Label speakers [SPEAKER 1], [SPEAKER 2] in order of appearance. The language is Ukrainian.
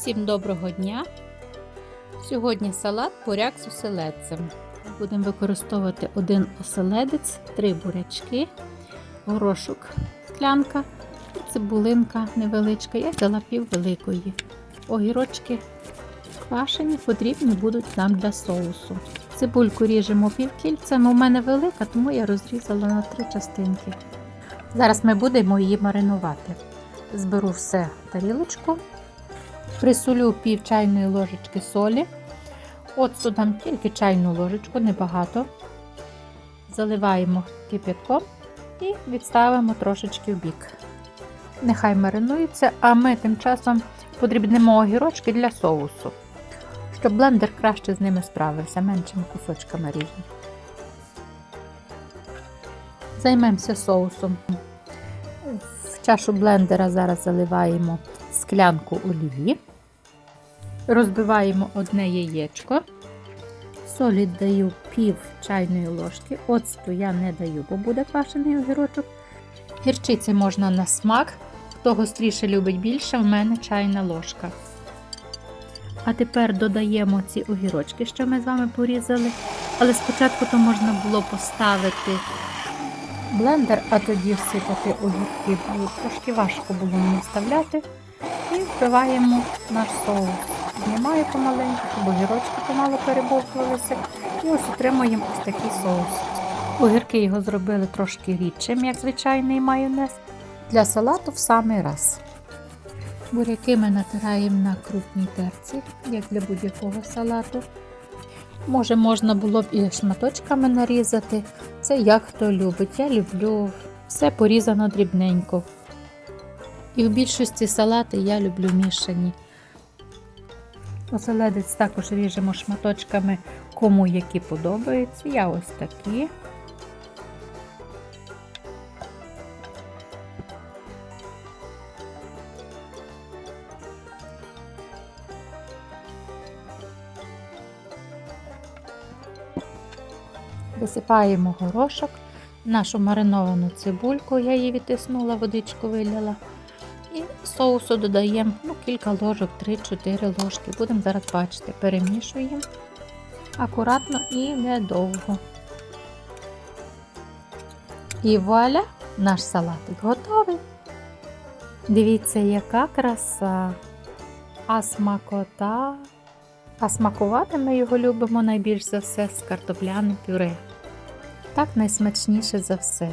[SPEAKER 1] Всім доброго дня! Сьогодні салат буряк з оселедцем. Будемо використовувати один оселедець, три бурячки, горошок, склянка і цибулинка невеличка. Я взяла пів великої. Огірочки квашені потрібні будуть нам для соусу. Цибульку ріжемо півкільцем. У мене велика, тому я розрізала на три частинки. Зараз ми будемо її маринувати. Зберу все в тарілочку. Присолю пів чайної ложечки солі. Оцту дам тільки чайну ложечку, небагато. Заливаємо кипятком і відставимо трошечки в бік. Нехай маринується, а ми тим часом подрібнемо огірочки для соусу, щоб блендер краще з ними справився, меншими кусочками ріжемо. Займемося соусом. В чашу блендера зараз заливаємо склянку оліві. Розбиваємо одне яєчко. Солі даю пів чайної ложки. Оцту я не даю, бо буде квашений огірочок. Гірчиці можна на смак. Хто гостріше любить більше, в мене чайна ложка. А тепер додаємо ці огірочки, що ми з вами порізали. Але спочатку то можна було поставити блендер, а тоді всипати огірки. Трошки важко було мені вставляти. І вбиваємо наш соус. Знімаю помаленьку, щоб огірочки помало перебовкувалися. І ось отримуємо ось такий соус. Огірки його зробили трошки рідшим, як звичайний майонез. Для салату в самий раз. Буряки ми натираємо на крупній терці, як для будь-якого салату. Може, можна було б і шматочками нарізати. Це як хто любить. Я люблю все порізано дрібненько. І в більшості салати я люблю мішані. Оселедець також ріжемо шматочками, кому які подобаються. Я ось такі. Висипаємо горошок, нашу мариновану цибульку, я її відтиснула, водичку виляла. І соусу додаємо ну, кілька ложок, 3-4 ложки. Будемо зараз бачити, перемішуємо акуратно і недовго. І вуаля, наш салатик готовий. Дивіться, яка краса, а смакота. А смакувати ми його любимо найбільш за все з картопляним пюре. Так найсмачніше за все.